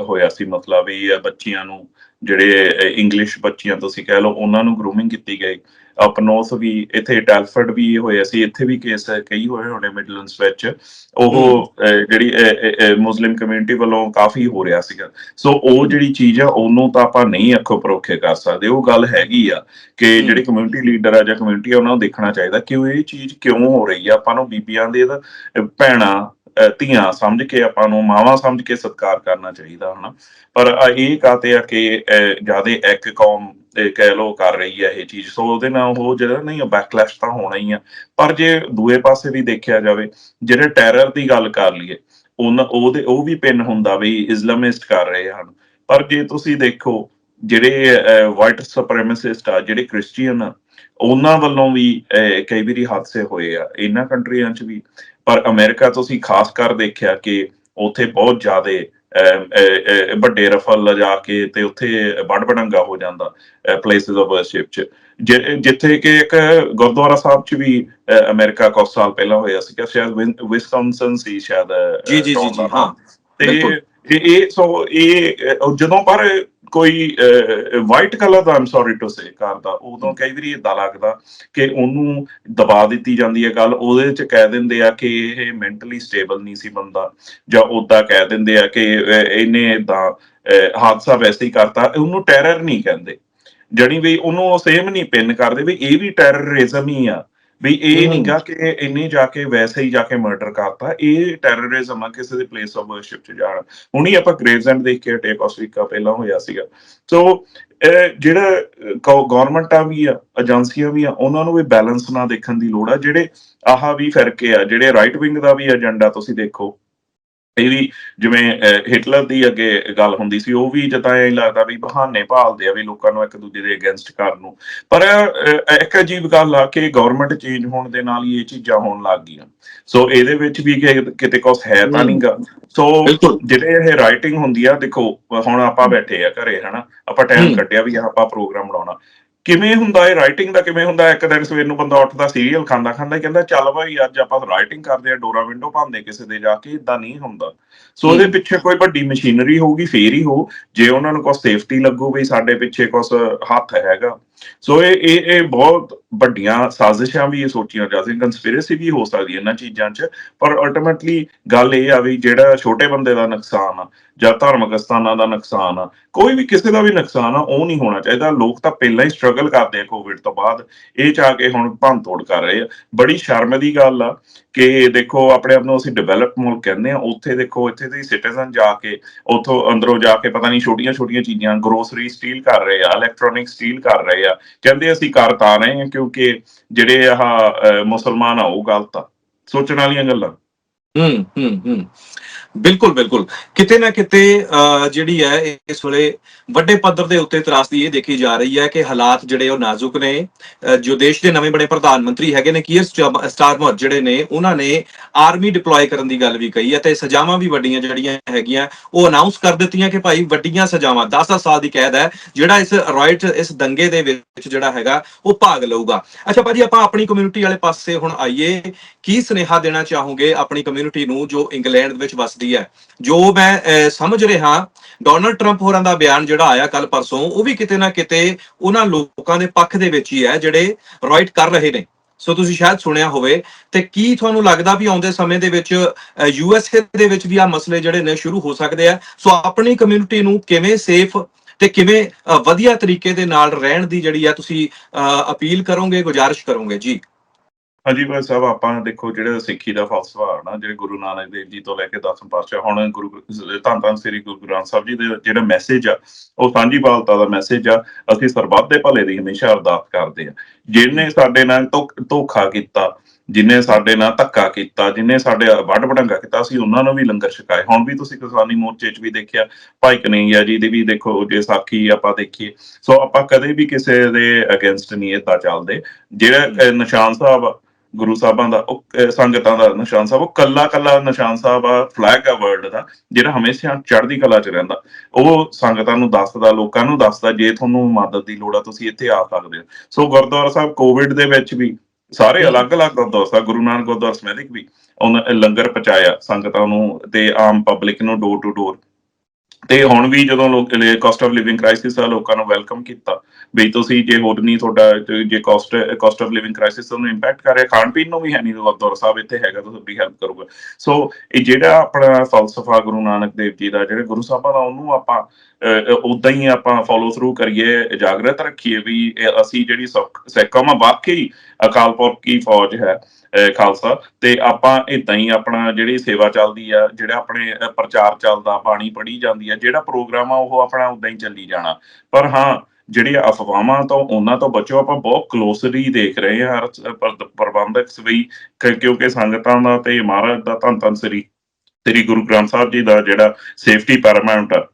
Speaker 1: ਹੋਇਆ ਸੀ ਮਤਲਬ ਇਹ ਆ ਬੱਚੀਆਂ ਨੂੰ ਜਿਹੜੇ ਇੰਗਲਿਸ਼ ਬੱਚੀਆਂ ਤੁਸੀਂ ਕਹਿ ਲਓ ਉਹਨਾਂ ਨੂੰ ਗਰੂਮਿੰਗ ਕੀਤੀ ਗਈ। ਅਪ ਨੌਰਥ ਵੀ ਇੱਥੇ ਟੈਲਫਰਡ ਵੀ ਹੋਇਆ ਸੀ ਇੱਥੇ ਵੀ ਕੇਸ ਕਈ ਹੋਏ ਹੋਣੇ ਮਿਡਲੈਂਡਸ ਵਿੱਚ। ਉਹ ਜਿਹੜੀ ਮੁਸਲਿਮ ਕਮਿਊਨਿਟੀ ਵੱਲੋਂ ਕਾਫੀ ਹੋ ਰਿਹਾ ਸੀਗਾ। ਸੋ ਉਹ ਜਿਹੜੀ ਚੀਜ਼ ਆ ਉਹਨੂੰ ਤਾਂ ਆਪਾਂ ਨਹੀਂ ਅੱਖੋਂ ਪਰੋਖੇ ਕਰ ਸਕਦੇ। ਉਹ ਗੱਲ ਹੈਗੀ ਆ ਕਿ। ਜਿਹੜੇ ਕਮਿਊਨਿਟੀ ਲੀਡਰ ਆ ਜਾਂ ਕਮਿਊਨਿਟੀ ਆ ਉਹਨਾਂ ਨੂੰ ਦੇਖਣਾ ਚਾਹੀਦਾ ਕਿ ਉਹ ਇਹ ਚੀਜ਼ ਕਿਉਂ ਹੋ ਰਹੀ ਆ। ਆਪਾਂ ਨੂੰ ਬੀਬੀਆਂ ਦੇ ਭੈਣਾਂ ਧੀਆਂ ਸਮਝ ਕੇ ਆਪਾਂ ਨੂੰ, ਮਾਵਾਂ ਸਮਝ ਕੇ ਸਤਿਕਾਰ ਕਰਨਾ ਚਾਹੀਦਾ, ਹਨਾ? ਪਰ ਇਹ ਕਾਤੇ ਆ ਕਿ ਜਿਆਦੇ ਇੱਕ ਕੌਮ ਕਹਿ ਲੋ ਕਰ ਰਹੀ ਆ ਇਹ ਚੀਜ਼। ਸੋ ਉਹਦੇ ਨਾਲ ਉਹ ਜਿਹੜਾ ਨਹੀਂ ਬੈਕਲੈਸ਼ ਤਾਂ ਹੋਣਾ ਹੀ ਆ। ਪਰ ਜੇ ਦੂਏ ਪਾਸੇ ਵੀ ਦੇਖਿਆ ਜਾਵੇ, ਜਿਹੜੇ ਟੈਰਰ ਦੀ ਗੱਲ ਕਰ ਲਈਏ ਉਹਨਾਂ ਉਹਦੇ, ਉਹ ਵੀ ਪਿੰਨ ਹੁੰਦਾ ਵੀ ਇਸਲਾਮਿਸਟ ਕਰ ਰਹੇ ਹਨ। ਪਰ ਜੇ ਤੁਸੀਂ ਦੇਖੋ, ਜਿਹੜੇ ਵਾਈਟ ਸੁਪਰੇਮਿਸਿਸਟ ਆ, ਜਿਹੜੇ ਕ੍ਰਿਸਚੀਅਨ ਆ, ਉਹਨਾਂ ਵੱਲੋਂ ਵੀ ਕਈ ਵਾਰੀ ਹਾਦਸੇ ਹੋਏ ਆ। ਇਹਨਾਂ ਕੰਟਰੀਆਂ 'ਚ ਵੀ ਪਰ ਅਮਰੀਕਾ ਤੁਸੀਂ ਖਾਸ ਕਰ ਦੇਖਿਆ ਕਿ ਉੱਥੇ ਬਹੁਤ ਜ਼ਿਆਦੇ ਵੱਡੇ ਰਫਲ ਲਿਜਾ ਕੇ ਤੇ ਉੱਥੇ ਵੱਡ ਵਡੰਗਾ ਹੋ ਜਾਂਦਾ ਪਲੇਸਿਸ ਆਫ ਵਰਸ਼ਿਪ 'ਚ ਜਿੱਥੇ ਕਿ ਇੱਕ ਗੁਰਦੁਆਰਾ ਸਾਹਿਬ 'ਚ ਵੀ ਅਮਰੀਕਾ ਕੁਝ ਸਾਲ ਪਹਿਲਾਂ ਹੋਇਆ ਸੀਗਾ ਸ਼ਾਇਦ ਵਿਨ- ਵਿਸਕੌਨਸਨ ਸੀ ਸ਼ਾਇਦ
Speaker 2: ਜੀ ਜੀ ਜੀ ਹਾਂ।
Speaker 1: ਤੇ। ਇਹ ਸੋ ਇਹ ਜਦੋਂ ਪਰ ਕੋਈ ਵਾਈਟ ਕਲਰ ਦਾ ਆਮ ਸੌਰੀ ਟੂ ਸੇ ਕਰਦਾ ਉਦੋਂ ਕਈ ਵਾਰੀ ਇਦਾਂ ਲੱਗਦਾ ਕਿ ਉਹਨੂੰ ਦਬਾ ਦਿੱਤੀ ਜਾਂਦੀ ਹੈ ਗੱਲ, ਉਹਦੇ ਚ ਕਹਿ ਦਿੰਦੇ ਆ ਕਿ ਇਹ ਮੈਂਟਲੀ ਸਟੇਬਲ ਨਹੀਂ ਸੀ ਬੰਦਾ, ਜਾਂ ਉਦਾਂ ਕਹਿ ਦਿੰਦੇ ਆ ਕਿ ਇਹਨੇ ਇਦਾਂ ਹਾਦਸਾ ਵੈਸੇ ਹੀ ਕਰਤਾ, ਉਹਨੂੰ ਟੈਰਰ ਨਹੀਂ ਕਹਿੰਦੇ। ਜਣੀ ਵੀ ਉਹਨੂੰ ਉਹ ਸੇਮ ਨਹੀਂ ਪਿੰਨ ਕਰਦੇ ਵੀ ਇਹ ਵੀ ਟੈਰਰਿਜ਼ਮ ਹੀ ਆ। ਵੀ ਇਹ। ਨਹੀਂਗਾ ਕਿ ਇਹਨੇ ਜਾ ਕੇ ਵੈਸੇ ਹੀ ਜਾ ਕੇ ਮਰਡਰ ਕਰਤਾ ਇਹ ਟੈਰਰਿਜ਼ਮ ਆ ਕਿਸੇ ਦੇ ਪਲੇਸ ਆਫ ਵਰਸ਼ਿਪ ਚ ਜਾਣਾ। ਹੁਣੀ ਆਪਾਂ ਗ੍ਰੇਵਜ਼ੈਂਡ ਦੇਖ ਕੇ ਹਟੇ ਕੋਸਟਰੀਕਾ ਪਹਿਲਾਂ ਹੋਇਆ ਸੀਗਾ। ਸੋ ਜਿਹੜਾ ਗਵਰਨਮੈਂਟਾਂ ਵੀ ਆ ਏਜੰਸੀਆਂ ਵੀ ਆ ਉਹਨਾਂ ਨੂੰ ਵੀ ਬੈਲੈਂਸ ਨਾਲ ਦੇਖਣ ਦੀ ਲੋੜ ਆ ਜਿਹੜੇ ਆਹ ਵੀ ਫਿਰਕੇ ਆ ਜਿਹੜੇ ਰਾਈਟ ਵਿੰਗ ਦਾ ਵੀ ਏਜੰਡਾ ਤੁਸੀਂ ਦੇਖੋ। ਇਹ ਵੀ ਜਿਵੇਂ ਹਿਟਲਰ ਦੀ ਅੱਗੇ ਗੱਲ ਹੁੰਦੀ ਸੀ ਉਹ ਵੀ ਜਦਾਂ ਐਂ ਲੱਗਦਾ ਵੀ ਬਹਾਨੇ ਭਾਲਦੇ ਆ ਵੀ ਲੋਕਾਂ ਨੂੰ ਇੱਕ ਦੂਜੇ ਦੇ ਅਗੇਂਸਟ ਕਰਨ ਨੂੰ ਪਰ ਇੱਕ ਅਜੀਬ ਗੱਲ ਆ ਕਿ ਗਵਰਨਮੈਂਟ ਚੇਂਜ ਹੋਣ ਦੇ ਨਾਲ ਹੀ ਇਹ ਚੀਜ਼ਾਂ ਹੋਣ ਲੱਗ ਗਈਆਂ ਸੋ ਇਹਦੇ ਵਿੱਚ ਵੀ ਕਿਤੇ ਕੁਛ ਹੈ ਤਾਂ
Speaker 2: ਹਮ।
Speaker 1: ਨਹੀਂਗਾ ਸੋ। ਜਿਹੜੇ ਇਹ ਰਾਈਟਿੰਗ ਹੁੰਦੀ ਆ ਦੇਖੋ ਹੁਣ ਆਪਾਂ ਬੈਠੇ ਆ ਘਰੇ ਹਨਾ ਆਪਾਂ ਟਾਈਮ। ਕੱਢਿਆ ਵੀ ਆਪਾਂ ਪ੍ਰੋਗਰਾਮ ਬਣਾਉਣਾ ਕਿਵੇਂ ਹੁੰਦਾ ਇਹ ਰਾਈਟਿੰਗ ਦਾ ਕਿਵੇਂ ਹੁੰਦਾ? ਇੱਕ ਦਿਨ ਸਵੇਰ ਨੂੰ ਬੰਦਾ ਉੱਠਦਾ ਸੀਰੀਅਲ ਖਾਂਦਾ ਖਾਂਦਾ ਹੀ ਕਹਿੰਦਾ ਚੱਲ ਭਾਈ ਅੱਜ ਆਪਾਂ ਰਾਈਟਿੰਗ ਕਰਦੇ ਆ ਡੋਰਾ ਵਿੰਡੋ ਭਾਂਦੇ ਕਿਸੇ ਦੇ ਜਾ ਕੇ ਇਦਾਂ ਨਹੀਂ ਹੁੰਦਾ। ਸੋ ਉਹਦੇ
Speaker 2: ਹਮ।
Speaker 1: ਪਿੱਛੇ ਕੋਈ ਵੱਡੀ ਮਸ਼ੀਨਰੀ ਹੋਊਗੀ ਫੇਰ ਹੀ ਹੋ ਜੇ ਉਹਨਾਂ ਨੂੰ ਕੋਈ ਸੇਫਟੀ ਲੱਗੂ ਵੀ ਸਾਡੇ ਪਿੱਛੇ ਕੁਝ ਹੱਥ ਹੈਗਾ। ਸੋ ਇਹ ਇਹ ਬਹੁਤ ਵੱਡੀਆਂ ਸਾਜ਼ਿਸ਼ਾਂ ਵੀ ਇਹ ਸੋਚੀਆਂ ਜਾ ਸਕਦੀਆਂ ਕਨਸਪੀਰੇਸੀ ਵੀ ਹੋ ਸਕਦੀ ਹੈ ਇਹਨਾਂ ਚੀਜ਼ਾਂ 'ਚ, ਪਰ ਅਲਟੀਮੇਟਲੀ ਗੱਲ ਇਹ ਆ ਵੀ ਜਿਹੜਾ ਛੋਟੇ ਬੰਦੇ ਦਾ ਨੁਕਸਾਨ ਆ, ਜਾਂ ਧਾਰਮਿਕ ਸਥਾਨਾਂ ਦਾ ਨੁਕਸਾਨ ਆ, ਕੋਈ ਵੀ ਕਿਸੇ ਦਾ ਵੀ ਨੁਕਸਾਨ ਆ, ਉਹ ਨਹੀਂ ਹੋਣਾ ਚਾਹੀਦਾ। ਲੋਕ ਤਾਂ ਪਹਿਲਾਂ ਹੀ ਸਟਰਗਲ ਕਰਦੇ ਆ ਕੋਵਿਡ ਤੋਂ ਬਾਅਦ, ਇਹ ਚਾ ਕੇ ਹੁਣ ਭੰਨ ਤੋੜ ਕਰ ਰਹੇ ਆ। ਬੜੀ ਸ਼ਰਮ ਦੀ ਗੱਲ ਆ ਕਿ ਦੇਖੋ, ਆਪਣੇ ਆਪ ਨੂੰ ਅਸੀਂ ਡਿਵੈਲਪ ਮੁਲਕ ਕਹਿੰਦੇ ਆ, ਉੱਥੇ ਦੇਖੋ, ਇੱਥੇ ਦੇ ਸਿਟੀਜ਼ਨ ਜਾ ਕੇ, ਉੱਥੋਂ ਅੰਦਰੋਂ ਜਾ ਕੇ ਪਤਾ ਨਹੀਂ ਛੋਟੀਆਂ ਛੋਟੀਆਂ ਚੀਜ਼ਾਂ ਗਰੋਸਰੀ ਸਟੀਲ ਕਰ ਰਹੇ ਆ ਇਲੈਕਟ੍ਰੋਨਿਕ ਸਟੀਲ ਕਰ ਰਹੇ ਆ, ਕਹਿੰਦੇ ਅਸੀਂ ਕਰ ਤਾਂ ਰਹੇ ਹਾਂ ਕਿਉਂਕਿ ਜਿਹੜੇ ਆਹ ਅਹ, ਮੁਸਲਮਾਨ ਆ ਉਹ ਗਲਤ ਆ। ਸੋਚਣ ਵਾਲੀਆਂ ਗੱਲਾਂ।
Speaker 2: ਹੂੰ ਹੂੰ ਹੂੰ। ਬਿਲਕੁਲ ਬਿਲਕੁਲ। ਕਿਤੇ ਨਾ ਕਿਤੇ ਅਹ, ਜਿਹੜੀ ਹੈ ਇਸ ਵੇਲੇ ਵੱਡੇ ਪੱਧਰ ਦੇ ਉੱਤੇ ਤਰਾਸਦੀ ਇਹ ਦੇਖੀ ਜਾ ਰਹੀ ਹੈ ਕਿ ਹਾਲਾਤ ਜਿਹੜੇ ਉਹ ਨਾਜ਼ੁਕ ਨੇ ਜੋ ਦੇਸ਼ ਦੇ ਨਵੇਂ ਬਣੇ ਪ੍ਰਧਾਨ ਮੰਤਰੀ ਹੈਗੇ ਨੇ ਕੀਅਰ ਸਟਾਰਮਰ ਜਿਹੜੇ ਨੇ ਉਹਨਾਂ ਨੇ ਆਰਮੀ ਡਿਪਲੋਏ ਕਰਨ ਦੀ ਗੱਲ ਵੀ ਕਹੀ ਹੈ ਤੇ ਸਜ਼ਾਵਾਂ ਵੀ ਵੱਡੀਆਂ ਜਿਹੜੀਆਂ ਹੈਗੀਆਂ ਉਹ ਅਨਾਉਂਸ ਕਰ ਦਿੱਤੀਆਂ ਕਿ ਭਾਈ ਵੱਡੀਆਂ ਸਜ਼ਾਵਾਂ 10 ਸਾਲ ਦੀ ਕੈਦ ਹੈ ਜਿਹੜਾ ਇਸ ਰਾਈਟ ਇਸ ਦੰਗੇ ਦੇ ਵਿੱਚ ਜਿਹੜਾ ਹੈਗਾ ਉਹ ਭਾਗ ਲਊਗਾ। ਅੱਛਾ ਭਾਜੀ ਆਪਾਂ ਆਪਣੀ ਕਮਿਊਨਿਟੀ ਵਾਲੇ ਪਾਸੇ ਹੁਣ ਆਈਏ। ਕੀ ਸੁਨੇਹਾ ਦੇਣਾ ਚਾਹੋਗੇ ਆਪਣੀ ਕਮਿਊਨਿਟੀ ਨੂੰ ਜੋ ਇੰਗਲੈਂਡ ਵਿੱਚ ਵੱਸਦੀ ਹੈ। ਜੋ ਮੈਂ ਸਮਝ ਰਿਹਾ ਡੋਨਲਡ ਟਰੰਪ ਹੋਰਾਂ ਦਾ ਬਿਆਨ ਜਿਹੜਾ ਆਇਆ ਕੱਲ ਪਰਸੋਂ ਉਹ ਵੀ ਕਿਤੇ ਨਾ ਕਿਤੇ ਉਹਨਾਂ ਲੋਕਾਂ ਦੇ ਪੱਖ ਦੇ ਵਿੱਚ ਹੀ ਹੈ ਜਿਹੜੇ ਰਾਈਟ ਕਰ ਰਹੇ ਨੇ। ਸੋ ਤੁਸੀਂ ਸ਼ਾਇਦ ਸੁਣਿਆ ਹੋਵੇ ਤੇ ਕੀ ਤੁਹਾਨੂੰ ਲੱਗਦਾ ਵੀ ਆਉਂਦੇ ਸਮੇਂ ਦੇ ਵਿੱਚ ਯੂਐਸਏ ਦੇ ਵਿੱਚ ਵੀ ਆ ਮਸਲੇ ਜਿਹੜੇ ਨੇ ਸ਼ੁਰੂ ਹੋ ਸਕਦੇ ਆ? ਸੋ ਆਪਣੀ ਕਮਿਊਨਿਟੀ ਨੂੰ ਕਿਵੇਂ ਸੇਫ ਤੇ ਕਿਵੇਂ ਵਧੀਆ ਤਰੀਕੇ ਦੇ ਨਾਲ ਰਹਿਣ ਦੀ ਜਿਹੜੀ ਆ ਤੁਸੀਂ ਅਹ, ਅਪੀਲ ਕਰੋਗੇ ਗੁਜ਼ਾਰਿਸ਼ ਕਰੋਗੇ? ਜੀ।
Speaker 1: ਹਾਂਜੀ ਭਾਈ ਸਾਹਿਬ ਆਪਾਂ ਦੇਖੋ ਜਿਹੜਾ ਸਿੱਖੀ ਦਾ ਫਲਸਫਾ ਹੈ ਨਾ ਜਿਹੜੇ ਗੁਰੂ ਨਾਨਕ ਦੇਵ ਜੀ ਤੋਂ ਲੈ ਕੇ ਦਸਮ ਪਾਤਸ਼ਾਹ ਹੁਣ ਗੁਰੂ ਧੰਨ ਧੰਨ ਸ੍ਰੀ ਗੁਰੂ ਗ੍ਰੰਥ ਸਾਹਿਬ ਜੀ ਦੇ ਜਿਹੜਾ ਮੈਸੇਜ ਆ ਉਹ ਸਾਂਝੀ ਬਾਲਤਾ ਦਾ ਮੈਸੇਜ ਆ ਅਸੀਂ ਸਰਬੱਤ ਦੇ ਭਲੇ ਦੀ ਹਮੇਸ਼ਾ ਅਰਦਾਸ ਕਰਦੇ ਆ। ਜਿਹਨੇ ਸਾਡੇ ਨਾਲ ਧੋਖ- ਧੋਖਾ ਕੀਤਾ ਜਿਨੇ ਸਾਡੇ ਨਾਲ ਧੱਕਾ ਕੀਤਾ ਜਿਨੇ ਸਾਡੇ ਵੱਡ ਵਡੰਗਾ ਕੀਤਾ ਅਸੀਂ ਉਹਨਾਂ ਨੂੰ ਵੀ ਲੰਗਰ ਛਕਾਏ। ਹੁਣ ਵੀ ਤੁਸੀਂ ਕਿਸਾਨੀ ਮੋਰਚੇ 'ਚ ਵੀ ਦੇਖਿਆ ਭਾਈ ਕਨਈਆ ਜੀ ਦੀ ਵੀ ਦੇਖੋ ਜੇ ਸਾਖੀ ਆਪਾਂ ਦੇਖੀਏ ਸੋ ਆਪਾਂ ਕਦੇ ਵੀ ਕਿਸੇ ਦੇ ਅਗੇਂਸਟ ਨਹੀਂ ਏਦਾਂ ਚੱਲਦੇ। ਜਿਹੜਾ ਨਿਸ਼ਾਨ ਸਾਹਿਬ ਆ, ਗੁਰੂ ਸਾਹਿਬਾਂ ਦਾ ਉਹ ਸੰਗਤਾਂ ਦਾ ਨਿਸ਼ਾਨ ਸਾਹਿਬ ਉਹ ਕੱਲਾ ਕੱਲਾ ਨਿਸ਼ਾਨ ਸਾਹਿਬ ਆ ਫਲੈਗ ਆ ਵਰਲਡ ਦਾ ਜਿਹੜਾ ਹਮੇਸ਼ਾ ਚੜ੍ਹਦੀ ਕਲਾ 'ਚ ਰਹਿੰਦਾ। ਉਹ ਸੰਗਤਾਂ ਨੂੰ ਦੱਸਦਾ ਲੋਕਾਂ ਨੂੰ ਦੱਸਦਾ ਜੇ ਤੁਹਾਨੂੰ ਮਦਦ ਦੀ ਲੋੜ ਆ ਤੁਸੀਂ ਇੱਥੇ ਆ ਸਕਦੇ ਹੋ। ਸੋ ਗੁਰਦੁਆਰਾ ਸਾਹਿਬ ਕੋਵਿਡ ਦੇ ਵਿੱਚ ਵੀ ਸਾਰੇ ਅਲੱਗ-ਅਲੱਗ ਗੁਰਦੁਆਰਾ ਸਾਹਿਬ ਗੁਰੂ ਨਾਨਕ ਗੁਰਦੁਆਰਾ ਸਮੈਦਿਕ ਵੀ ਉਹਨਾਂ ਲੰਗਰ ਪਹੁੰਚਾਇਆ ਸੰਗਤਾਂ ਨੂੰ ਤੇ ਆਮ ਪਬਲਿਕ ਨੂੰ ਡੋਰ ਟੂ ਡੋਰ ਤੇ ਹੁਣ ਵੀ ਜਦੋਂ ਲੋਕ ਕਾਸਟ ਆਫ ਲਿਵਿੰਗ ਕ੍ਰਾਈਸਿਸ ਆ ਲੋਕਾਂ ਨੂੰ ਵੈਲਕਮ ਕੀਤਾ, ਵੀ ਤੁਸੀਂ ਜੇ ਹੋਰ ਨਹੀਂ ਤੁਹਾਡਾ ਜੇ- cost cost of living crisis ਤੁਹਾਨੂੰ ਇੰਪੈਕਟ ਕਰ ਰਿਹਾ, ਖਾਣ ਪੀਣ ਨੂੰ ਵੀ ਹੈ ਨਹੀਂ ਗੁਰਦੁਆਰਾ ਸਾਹਿਬ ਇੱਥੇ ਹੈਗਾ ਤਾਂ ਤੁਹਾਡੀ ਹੈਲਪ ਕਰੂਗਾ। ਸੋ ਇਹ ਜਿਹੜਾ ਆਪਣਾ ਫਲਸਫਾ ਗੁਰੂ ਨਾਨਕ ਦੇਵ ਜੀ ਦਾ, ਜਿਹੜੇ ਗੁਰੂ ਸਾਹਿਬਾਂ ਦਾ, ਉਹਨੂੰ ਆਪਾਂ ਉਦਾਂ ਹੀ ਆਪਾਂ ਫੋਲੋ ਥਰੂ ਕਰੀਏ ਜਾਗਰਤ ਰੱਖੀਏ ਵੀ ਅਸੀਂ ਜਿਹੜੀ ਸੈਕਮ ਵਾਕਈ ਅਕਾਲ ਪੁਰਖ ਕੀ ਫੌਜ ਹੈ ਖਾਲਸਾ। ਤੇ ਆਪਾਂ ਇਦਾਂ ਹੀ ਆਪਣਾ ਜਿਹੜੀ ਸੇਵਾ ਚੱਲਦੀ ਆ, ਜਿਹੜਾ ਆਪਣੇ ਪ੍ਰਚਾਰ ਚੱਲਦਾ, ਬਾਣੀ ਪੜ੍ਹੀ ਜਾਂਦੀ ਆ, ਜਿਹੜਾ ਪ੍ਰੋਗਰਾਮ ਆ, ਉਹ ਆਪਣਾ ਉਦਾਂ ਹੀ ਚੱਲੀ ਜਾਣਾ। ਪਰ ਹਾਂ, ਜਿਹੜੀਆਂ ਅਫਵਾਹਾਂ ਤੋਂ, ਉਹਨਾਂ ਤੋਂ ਬਚੋ, ਆਪਾਂ ਬਹੁਤ ਕਲੋਸਲੀ ਦੇਖ ਰਹੇ ਹਾਂ ਪ੍ਰਬੰਧਕ ਸਵਈ ਕਿਉਂਕਿ ਸੰਗਤਾਂ ਦਾ ਤੇ ਮਹਾਰਾਜ ਦਾ ਧੰਨ ਧੰਨ ਸ੍ਰੀ ਸ੍ਰੀ ਗੁਰੂ ਗ੍ਰੰਥ ਸਾਹਿਬ ਜੀ ਦਾ ਜਿਹੜਾ ਸੇਫਟੀ ਪੈਰਾਮਾਉਂਟ ਆ।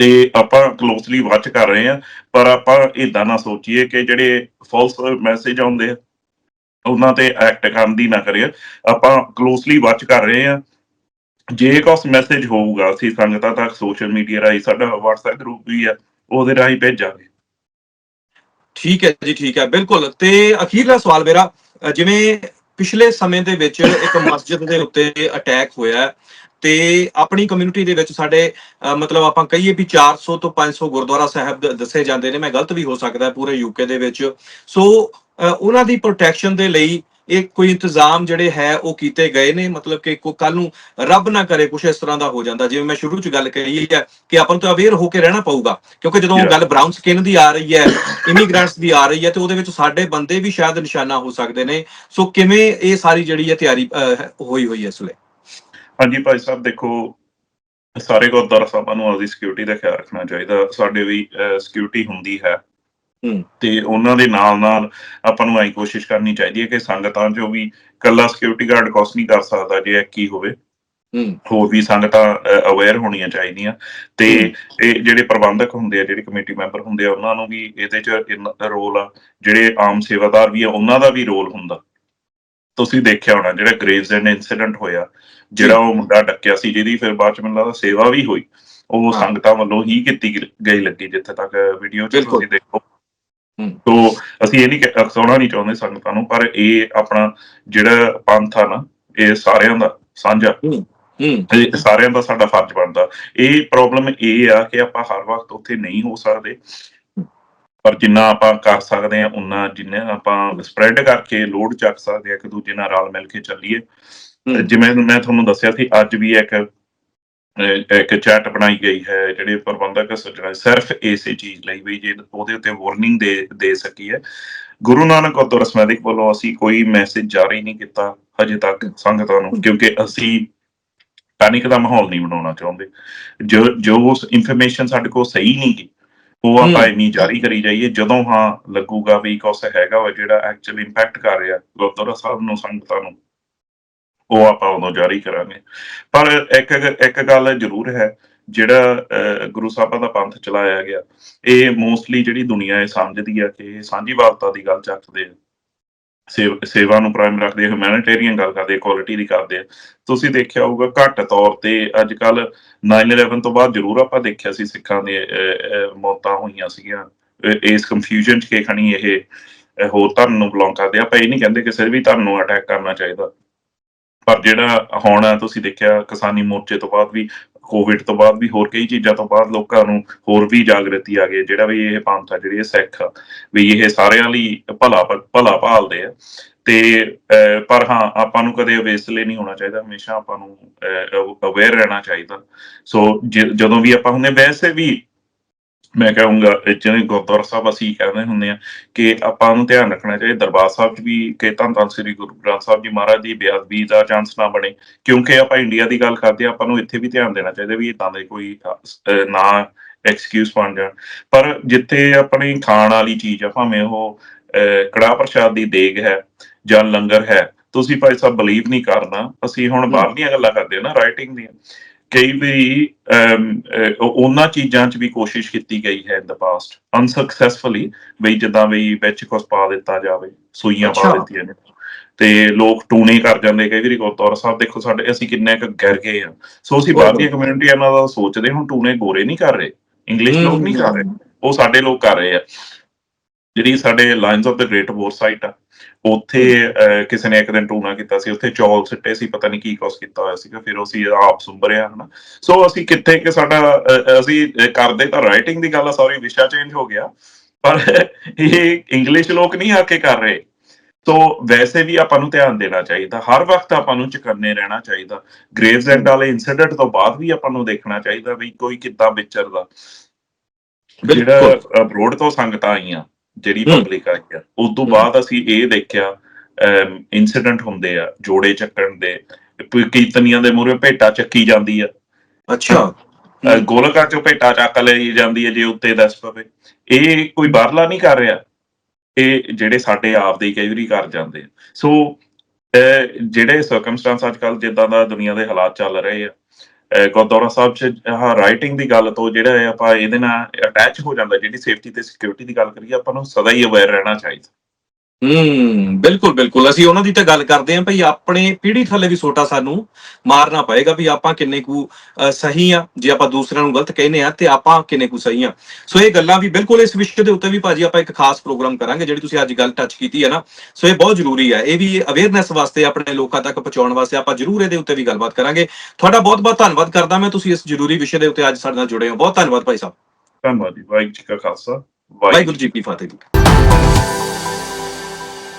Speaker 1: ਤੇ ਆਪਾਂ ਕਲੋਸਲੀ ਵਾਚ ਕਰ ਰਹੇ ਹਾਂ, ਪਰ ਆਪਾਂ ਇਦਾਂ ਨਾ ਸੋਚੀਏ ਕਿ ਜਿਹੜੇ ਫਾਲਸ ਮੈਸੇਜ ਆਉਂਦੇ ਆ ਉਹਨਾਂ ਤੇ ਐਕਟ ਕਰਨ ਦੀ ਨਾ ਕਰੀਏ ਆਪਾਂ ਕਲੋਸਲੀ ਵਾਚ ਕਰ ਰਹੇ ਹਾਂ। ਜੇ ਕੋਈ ਮੈਸੇਜ ਹੋਊਗਾ ਅਸੀਂ ਸੰਗਤਾਂ ਤੱਕ ਸੋਸ਼ਲ ਮੀਡੀਆ ਰਾਹੀਂ ਸਾਡਾ WhatsApp ਗਰੁੱਪ ਵੀ ਆ ਉਹਦੇ ਰਾਹੀਂ ਭੇਜਾਂਗੇ।
Speaker 2: ਠੀਕ ਹੈ ਜੀ ਠੀਕ ਹੈ ਬਿਲਕੁਲ। ਤੇ ਅਖੀਰਲਾ ਸਵਾਲ ਮੇਰਾ ਜਿਵੇਂ ਪਿਛਲੇ ਸਮੇਂ ਦੇ ਵਿੱਚ ਇੱਕ ਮਸਜਿਦ ਦੇ ਉੱਤੇ ਅਟੈਕ ਹੋਇਆ ਹੈ ਤੇ ਆਪਣੀ ਕਮਿਊਨਿਟੀ ਦੇ ਵਿੱਚ ਸਾਡੇ ਮਤਲਬ ਆਪਾਂ ਕਹੀਏ ਵੀ 400 ਤੋਂ 500 ਗੁਰਦੁਆਰਾ ਸਾਹਿਬ ਦੱਸੇ ਜਾਂਦੇ ਨੇ ਮੈਂ ਗਲਤ ਵੀ ਹੋ ਸਕਦਾ ਪੂਰੇ ਯੂਕੇ ਦੇ ਵਿੱਚ। ਸੋ ਉਹਨਾਂ ਦੀ ਪ੍ਰੋਟੈਕਸ਼ਨ ਦੇ ਲਈ ਇਹ ਕੋਈ ਇੰਤਜ਼ਾਮ ਜਿਹੜੇ ਹੈ ਉਹ ਕੀਤੇ ਗਏ ਨੇ ਮਤਲਬ ਕਿ ਕੋ ਕੱਲ ਨੂੰ ਰੱਬ ਨਾ ਕਰੇ ਕੁਛ ਇਸ ਤਰ੍ਹਾਂ ਦਾ ਹੋ ਜਾਂਦਾ ਜਿਵੇਂ ਮੈਂ ਸ਼ੁਰੂ ਚ ਗੱਲ ਕਹੀ ਹੈ ਕਿ ਆਪਾਂ ਨੂੰ ਤਾਂ ਅਵੇਅਰ ਹੋ ਕੇ ਰਹਿਣਾ ਪਊਗਾ ਕਿਉਂਕਿ ਜਦੋਂ. ਗੱਲ ਬ੍ਰਾਊਨ ਸਕਿਨ ਦੀ ਆ ਰਹੀ ਹੈ ਇਮੀਗ੍ਰੈਂਟਸ ਦੀ ਆ ਰਹੀ ਹੈ ਤੇ ਉਹਦੇ ਵਿੱਚ ਸਾਡੇ ਬੰਦੇ ਵੀ ਸ਼ਾਇਦ ਨਿਸ਼ਾਨਾ ਹੋ ਸਕਦੇ ਨੇ ਸੋ ਕਿਵੇਂ ਇਹ ਸਾਰੀ ਜਿਹੜੀ ਹੈ ਤਿਆਰੀ ਹੋਈ ਹੋਈ ਹੈ ਇਸ ਵੇਲੇ
Speaker 1: ਹਾਂਜੀ ਭਾਈ ਸਾਹਿਬ ਦੇਖੋ ਸਾਰੇ ਗੁਰਦੁਆਰਾ ਸਾਹਿਬਾਂ ਨੂੰ ਆਪਦੀ ਸਿਕਿਉਰਿਟੀ ਦਾ ਖਿਆਲ ਰੱਖਣਾ ਚਾਹੀਦਾ ਸਾਡੇ ਵੀ ਸਿਕਿਉਰਿਟੀ ਹੁੰਦੀ ਹੂੰ। ਤੇ ਉਹਨਾਂ ਦੇ ਨਾਲ ਨਾਲ ਆਪਾਂ ਨੂੰ ਐਂ ਕੋਸ਼ਿਸ਼ ਕਰਨੀ ਚਾਹੀਦੀ ਹੈ ਕਿ ਸੰਗਤਾਂ 'ਚੋਂ ਵੀ ਕੱਲਾ ਸਿਕਿਉਰਿਟੀ ਗਾਰਡ ਕੁਛ ਨਹੀਂ ਕਰ ਸਕਦਾ ਜੇ ਕੀ ਹੋਵੇ
Speaker 2: ਹੂੰ
Speaker 1: ਹੋਰ ਵੀ ਸੰਗਤਾਂ ਅਵੇਅਰ ਹੋਣੀਆਂ ਚਾਹੀਦੀਆਂ ਤੇ ਇਹ ਜਿਹੜੇ ਪ੍ਰਬੰਧਕ ਹੁੰਦੇ ਆ ਜਿਹੜੇ ਕਮੇਟੀ ਮੈਂਬਰ ਹੁੰਦੇ ਆ ਉਹਨਾਂ ਨੂੰ ਵੀ ਇਹਦੇ 'ਚ ਰੋਲ ਆ ਜਿਹੜੇ ਆਮ ਸੇਵਾਦਾਰ ਵੀ ਆ ਉਹਨਾਂ ਦਾ ਵੀ ਰੋਲ ਹੁੰਦਾ ਤੁਸੀਂ ਦੇਖਿਆ ਹੋਣਾ ਜਿਹੜਾ ਗ੍ਰੇਵਜ਼ਨ ਇਨਸੀਡੈਂਟ ਹੋਇਆ ਜਿਹੜਾ ਉਹ ਮੁੰਡਾ ਡੱਕਿਆ ਸੀ ਜਿਹਦੀ ਫਿਰ ਬਾਅਦ ਚ ਮੈਨੂੰ ਲੱਗਦਾ ਸੇਵਾ ਵੀ ਹੋਈ ਉਹ। ਸੰਗਤਾਂ ਵੱਲੋਂ ਹੀ ਕੀਤੀ ਗਈ ਲੱਗੀ ਜਿੱਥੇ ਤੱਕ ਵੀਡੀਓ ਚ। ਤੁਸੀਂ ਦੇਖੋ। ਤੋਂ ਅਸੀਂ ਇਹ ਨਹੀਂ ਕਿ ਅਕਸਾਉਣਾ ਨਹੀਂ ਚਾਹੁੰਦੇ ਸੰਗਤਾਂ ਨੂੰ ਪਰ ਇਹ ਆਪਣਾ ਜਿਹੜਾ ਪੰਥ ਆ ਨਾ ਇਹ ਸਾਰਿਆਂ ਦਾ ਸਾਂਝਾ।
Speaker 2: ਹੂੰ
Speaker 1: ਇਹ ਸਾਰਿਆਂ ਦਾ ਸਾਡਾ ਫਰਜ਼ ਬਣਦਾ। ਇਹ ਪ੍ਰੋਬਲਮ ਇਹ ਆ ਕਿ ਆਪਾਂ ਹਰ ਵਕਤ ਉੱਥੇ ਨਹੀਂ ਹੋ ਸਕਦੇ। ਪਰ ਜਿੰਨਾ ਆਪਾਂ ਕਰ ਸਕਦੇ ਆ ਉਨਾ ਜਿੰਨੇ ਆਪਾਂ ਸਪਰੈਡ ਕਰਕੇ ਲੋਡ ਚੱਕ ਸਕਦੇ ਆ ਇੱਕ ਦੂਜੇ ਨਾਲ ਰਲ ਮਿਲ ਕੇ ਚੱਲੀਏ। ਜਿਵੇਂ ਮੈਂ ਤੁਹਾਨੂੰ ਦੱਸਿਆ ਸੀ ਅੱਜ ਵੀ ਇੱਕ ਇੱਕ ਚੈਟ ਬਣਾਈ ਗਈ ਹੈ ਜਿਹੜੇ ਪ੍ਰਬੰਧਕ ਸੱਜਣਾ ਸਿਰਫ ਇਸੇ ਚੀਜ਼ ਲਈ ਵੀ ਜੇ ਉਹਦੇ ਉੱਤੇ ਵਾਰਨਿੰਗ ਦੇ ਦੇ ਸਕੀ ਹੈ ਗੁਰੂ ਨਾਨਕ ਗੁਰਦੁਆਰਾ ਸਮੈਦਿਕ ਵੱਲੋਂ ਅਸੀਂ ਕੋਈ ਮੈਸੇਜ ਜਾਰੀ ਨਹੀਂ ਕੀਤਾ ਹਜੇ ਤੱਕ ਸੰਗਤਾਂ ਨੂੰ ਕਿਉਂਕਿ ਅਸੀਂ ਪੈਨਿਕ ਦਾ ਮਾਹੌਲ ਨਹੀਂ ਬਣਾਉਣਾ ਚਾਹੁੰਦੇ। ਜੋ ਜੋ ਇਨਫੋਰਮੇਸ਼ਨ ਸਾਡੇ ਕੋਲ ਸਹੀ ਨਹੀਂ ਗੀ ਉਹ ਆਪਾਂ। ਇੰਨੀ ਜਾਰੀ ਕਰੀ ਜਾਈਏ। ਜਦੋਂ ਹਾਂ ਲੱਗੂਗਾ ਵੀ ਕੁਛ ਹੈਗਾ ਵਾ ਜਿਹੜਾ ਐਕਚੁਅਲ ਇੰਪੈਕਟ ਕਰ ਰਿਹਾ ਗੁਰਦੁਆਰਾ ਸਾਹਿਬ ਨੂੰ ਸੰਗਤਾਂ ਨੂੰ। ਉਹ ਆਪਾਂ ਉਦੋਂ ਜਾਰੀ ਕਰਾਂਗੇ। ਪਰ ਇੱਕ ਇੱਕ ਗੱਲ ਜ਼ਰੂਰ ਹੈ, ਜਿਹੜਾ ਗੁਰੂ ਸਾਹਿਬਾਂ ਦਾ ਪੰਥ ਚਲਾਇਆ ਗਿਆ, ਇਹ ਮੋਸਟਲੀ ਜਿਹੜੀ ਦੁਨੀਆ ਇਹ ਸਮਝਦੀ ਆ ਕਿ ਸਾਂਝੀਵਾਲਤਾ ਦੀ ਗੱਲ ਚੱਕਦੇ ਆ। ਸੇਵਾ ਨੂੰ ਪ੍ਰਾਈਮ ਰੱਖਦੇ ਆ ਹਿਊਮੈਨਿਟੇਰੀਅਨ ਗੱਲ ਕਰਦੇ ਆ ਕੁਆਲਿਟੀ ਦੀ ਕਰਦੇ ਆ। ਤੁਸੀਂ ਦੇਖਿਆ ਹੋਊਗਾ, ਘੱਟ ਤੌਰ ਤੇ ਅੱਜ ਕੱਲ 9/11 ਤੋਂ ਬਾਅਦ ਜ਼ਰੂਰ ਆਪਾਂ ਦੇਖਿਆ ਸੀ ਸਿੱਖਾਂ ਦੇ ਮੌਤਾਂ ਹੋਈਆਂ ਸੀਗੀਆਂ। ਇਸ ਕੰਫਿਊਜ਼ਨ 'ਚ ਕਿ ਖਣੀ ਇਹ ਹੋਰ ਧਰਮ ਨੂੰ ਬਿਲੋਂਗ ਕਰਦੇ ਆ। ਆਪਾਂ ਇਹ ਨਹੀਂ ਕਹਿੰਦੇ ਕਿਸੇ ਵੀ ਧਰਮ ਨੂੰ ਅਟੈਕ ਕਰਨਾ ਚਾਹੀਦਾ। ਪਰ ਜਿਹੜਾ ਹੁਣ ਤੁਸੀਂ ਦੇਖਿਆ ਕਿਸਾਨੀ ਮੋਰਚੇ ਤੋਂ ਬਾਅਦ ਵੀ ਕੋਵਿਡ ਤੋਂ ਬਾਅਦ ਵੀ ਹੋਰ ਕਈ ਚੀਜ਼ਾਂ ਤੋਂ ਬਾਅਦ ਲੋਕਾਂ ਨੂੰ ਹੋਰ ਵੀ ਜਾਗਰਤੀ ਆ ਗਈ ਜਿਹੜਾ ਵੀ ਇਹ ਪੰਥ ਆ, ਜਿਹੜੀ ਇਹ ਸਿੱਖ ਆ, ਵੀ ਇਹ ਸਾਰਿਆਂ ਲਈ ਭਲਾ ਭਲਾ ਭਾਲਦੇ ਆ। ਤੇ ਪਰ ਹਾਂ, ਆਪਾਂ ਨੂੰ ਕਦੇ ਅਵੇਸਲੇ ਨਹੀਂ ਹੋਣਾ ਚਾਹੀਦਾ। ਹਮੇਸ਼ਾ ਆਪਾਂ ਨੂੰ ਅਵੇਅਰ ਰਹਿਣਾ ਚਾਹੀਦਾ। ਸੋ, ਜ- ਜਦੋਂ ਵੀ ਆਪਾਂ ਹੁੰਦੇ ਵੈਸੇ ਵੀ ਮੈਂ ਕਹੂੰਗਾ ਜਿਵੇਂ ਗੁਰਦੁਆਰਾ ਸਾਹਿਬ ਅਸੀਂ ਕਹਿੰਦੇ ਹੁੰਦੇ ਆ ਕਿ ਆਪਾਂ ਨੂੰ ਧਿਆਨ ਰੱਖਣਾ ਚਾਹੀਦਾ ਦਰਬਾਰ ਸਾਹਿਬ 'ਚ ਵੀ ਕਿ ਧੰਨ ਧੰਨ ਸ੍ਰੀ ਗੁਰੂ ਗ੍ਰੰਥ ਸਾਹਿਬ ਜੀ ਮਹਾਰਾਜ ਦੀ ਬੇਅਦਬੀ ਦਾ ਚਾਂਸ ਨਾ ਬਣੇ ਕਿਉਂਕਿ ਆਪਾਂ ਇੰਡੀਆ ਦੀ ਗੱਲ ਕਰਦੇ ਆ ਆਪਾਂ ਨੂੰ ਇੱਥੇ ਵੀ ਧਿਆਨ ਦੇਣਾ ਚਾਹੀਦਾ ਵੀ ਇਦਾਂ ਦੇ ਕੋਈ ਨਾ ਐਕਸਕਿਊਜ਼ ਬਣ ਜਾਣ। ਪਰ ਜਿੱਥੇ ਆਪਣੀ ਖਾਣ ਵਾਲੀ ਚੀਜ਼ ਆ ਭਾਵੇਂ ਉਹ ਅਹ, ਕੜਾਹ ਪ੍ਰਸ਼ਾਦ ਦੀ ਦੇਗ ਹੈ ਜਾਂ ਲੰਗਰ ਹੈ ਤੁਸੀਂ ਭਾਈ ਸਾਹਿਬ ਬਲੀਵ ਨਹੀਂ ਕਰਨਾ ਅਸੀਂ ਹੁਣ ਬਾਹਰਲੀਆਂ ਗੱਲਾਂ ਕਰਦੇ ਨਾ ਰਾਈਟਿੰਗ ਦੀਆਂ। ਕਈ ਵੀ ਉਹ- ਉਹਨਾਂ ਚੀਜ਼ਾਂ 'ਚ ਵੀ ਕੋਸ਼ਿਸ਼ ਕੀਤੀ ਗਈ ਹੈ ਇਨ ਦਾ ਪਾਸਟ ਅਨਸਕਸੈਸਫੁਲੀ ਬਈ ਜਿੱਦਾਂ ਵੀ ਵਿੱਚ ਕੁਝ ਪਾ ਦਿੱਤਾ ਜਾਵੇ ਸੂਈਆਂ ਪਾ। ਦਿੱਤੀਆਂ ਨੇ ਤੇ ਲੋਕ ਟੂਣੇ ਕਰ ਜਾਂਦੇ ਕਈ ਵਾਰੀ ਗੁਰਦੁਆਰਾ ਸਾਹਿਬ ਦੇਖੋ ਸਾਡੇ ਅਸੀਂ ਕਿੰਨੇ ਕੁ ਗਿਰ ਗਏ ਆ ਸੋ ਅਸੀਂ। ਬਾਹਰਲੀਆਂ ਕਮਿਊਨਿਟੀ ਇਹਨਾਂ ਦਾ ਸੋਚਦੇ ਹੁਣ ਟੂਣੇ ਗੋਰੇ ਨਹੀਂ ਕਰ ਰਹੇ ਇੰਗਲਿਸ਼ ਲੋਕ ਨਹੀਂ ਕਰ ਰਹੇ। ਉਹ ਸਾਡੇ ਲੋਕ ਕਰ ਰਹੇ ਆ ਜਿਹੜੀ ਸਾਡੇ ਲਾਈਨਸ ਆਫ ਦਾ ਗ੍ਰੇਟ ਵੋਰ ਸਾਈਟ ਆ ਉੱਥੇ ਕਿਸੇ ਨੇ ਇੱਕ ਦਿਨ ਟੂਣਾ ਕੀਤਾ ਸੀ ਉੱਥੇ ਚੌਲ ਸਿੱਟੇ ਸੀ ਪਤਾ ਨਹੀਂ ਕੀ ਕੁਛ ਕੀਤਾ ਹੋਇਆ ਸੀਗਾ ਫਿਰ ਅਸੀਂ ਆਪ ਸੁੰਬਰਿਆ ਹਨਾ। ਸੋ ਅਸੀਂ ਕਿੱਥੇ ਕਿ ਸਾਡਾ ਅਸੀਂ ਕਰਦੇ ਤਾਂ ਰਾਈਟਿੰਗ ਦੀ ਗੱਲ ਆ ਸੌਰੀ ਵਿਸ਼ਾ ਚੇਂਜ ਹੋ ਗਿਆ ਪਰ ਇਹ ਇੰਗਲਿਸ਼ ਲੋਕ ਨਹੀਂ ਆ ਕੇ ਕਰ ਰਹੇ। ਸੋ ਵੈਸੇ ਵੀ ਆਪਾਂ ਨੂੰ ਧਿਆਨ ਦੇਣਾ ਚਾਹੀਦਾ ਹਰ ਵਕਤ ਆਪਾਂ ਨੂੰ ਚੁਕੰਨੇ ਰਹਿਣਾ ਚਾਹੀਦਾ ਗ੍ਰੇਵਜ਼ ਐਂਡ ਵਾਲੇ ਇਨਸੀਡੈਂਟ ਤੋਂ ਬਾਅਦ ਵੀ ਆਪਾਂ ਨੂੰ ਦੇਖਣਾ ਚਾਹੀਦਾ ਵੀ ਕੋਈ ਕਿੱਦਾਂ ਵਿਚਰਦਾ। ਜਿਹੜਾ ਅਬਰੋਡ ਤੋਂ ਸੰਗਤਾਂ ਆਈਆਂ ਜਿਹੜੀ। ਪਬਲਿਕ ਆਈ ਆ। ਉਸ ਤੋਂ। ਬਾਅਦ ਅਸੀਂ ਇਹ ਦੇਖਿਆ ਇਨਸੀਡੈਂਟ ਹੁੰਦੇ ਆ ਜੋੜੇ ਚੱਕਣ ਦੇ। ਕੀਰਤਨੀਆਂ ਦੇ ਮੂਹਰੇ ਭੇਟਾ ਚੱਕੀ ਜਾਂਦੀ ਆ।
Speaker 2: ਅੱਛਾ।
Speaker 1: ਗੋਲਕਾਂ ਚੋਂ ਭੇਟਾ ਚੱਕ ਲਈ ਜਾਂਦੀ ਹੈ ਜੇ ਉੱਤੇ ਦੱਸ ਪਵੇ। ਇਹ ਕੋਈ ਬਾਹਰਲਾ ਨਹੀਂ ਕਰ ਰਿਹਾ। ਇਹ ਜਿਹੜੇ ਸਾਡੇ ਆਪ ਦੇ ਹੀ ਕਈ ਵਾਰੀ ਕਰ ਜਾਂਦੇ ਆ। ਸੋ ਅਹ, ਜਿਹੜੇ ਸਰਕਮਸਟੈਂਸ ਅੱਜ ਕੱਲ ਜਿੱਦਾਂ ਦਾ ਦੁਨੀਆ ਦੇ ਹਾਲਾਤ ਚੱਲ ਰਹੇ ਆ ਅਹ, ਗੁਰਦੁਆਰਾ ਸਾਹਿਬ ਚ ਆਹ ਰਾਈਟਿੰਗ ਦੀ ਗੱਲ ਤੋਂ ਜਿਹੜਾ ਆਪਾਂ ਇਹਦੇ ਨਾਲ ਅਟੈਚ ਹੋ ਜਾਂਦਾ ਜਿਹੜੀ ਸੇਫਟੀ ਤੇ ਸਿਕਿਉਰਿਟੀ ਦੀ ਗੱਲ ਕਰੀਏ ਆਪਾਂ ਨੂੰ ਸਦਾ ਹੀ ਅਵੇਅਰ ਰਹਿਣਾ ਚਾਹੀਦਾ।
Speaker 2: ਹੂੰ ਬਿਲਕੁਲ ਬਿਲਕੁਲ। ਅਸੀਂ ਉਹਨਾਂ ਦੀ ਤਾਂ ਗੱਲ ਕਰਦੇ ਆਂ ਭਈ ਆਪਣੇ ਪੀੜ੍ਹੀ ਥੱਲੇ ਵੀ ਸੋਟਾ ਸਾਨੂੰ ਮਾਰਨਾ ਪਏਗਾ ਵੀ ਆਪਾਂ ਕਿੰਨੇ ਕੁ ਅ, ਸਹੀ ਆ ਜੇ ਆਪਾਂ ਦੂਸਰਿਆਂ ਨੂੰ ਗਲਤ ਕਹਿੰਦੇ ਆ ਤੇ ਆਪਾਂ ਕਿੰਨੇ ਕੁ ਸਹੀ ਆ ਸੋ ਇਹ ਗੱਲਾਂ ਵੀ ਬਿਲਕੁਲ ਇਸ ਵਿਸ਼ੇ ਦੇ ਉੱਤੇ ਵੀ ਭਾਜੀ ਆਪਾਂ ਇੱਕ ਖਾਸ ਪ੍ਰੋਗਰਾਮ ਕਰਾਂਗੇ ਜਿਹੜੀ ਤੁਸੀਂ ਅੱਜ ਗੱਲ ਟੱਚ ਕੀਤੀ ਹੈ ਨਾ। ਸੋ ਇਹ ਬਹੁਤ ਜ਼ਰੂਰੀ ਹੈ। ਇਹ ਵੀ ਅਵੇਅਰਨੈਸ ਵਾਸਤੇ ਆਪਣੇ ਲੋਕਾਂ ਤੱਕ ਪਹੁੰਚਾਉਣ ਵਾਸਤੇ ਆਪਾਂ ਜ਼ਰੂਰ ਇਹਦੇ ਉੱਤੇ ਵੀ ਗੱਲਬਾਤ ਕਰਾਂਗੇ। ਤੁਹਾਡਾ ਬਹੁਤ ਬਹੁਤ ਧੰਨਵਾਦ ਕਰਦਾ ਮੈਂ ਤੁਸੀਂ ਇਸ ਜ਼ਰੂਰੀ ਵਿਸ਼ੇ ਦੇ ਉੱਤੇ ਅੱਜ ਸਾਡੇ ਨਾਲ ਜੁੜੇ ਹੋ। ਬਹੁਤ ਧੰਨਵਾਦ ਭਾਈ ਸਾਹਿਬ।
Speaker 1: ਧੰਨਵਾਦ ਜੀ। ਵਾਹਿਗੁਰੂ ਜੀ ਕਾ ਖਾਲਸਾ।
Speaker 2: ਵਾਹਿਗੁਰੂ ਜੀ ਕੀ ਫਤਿਹ ਜੀ।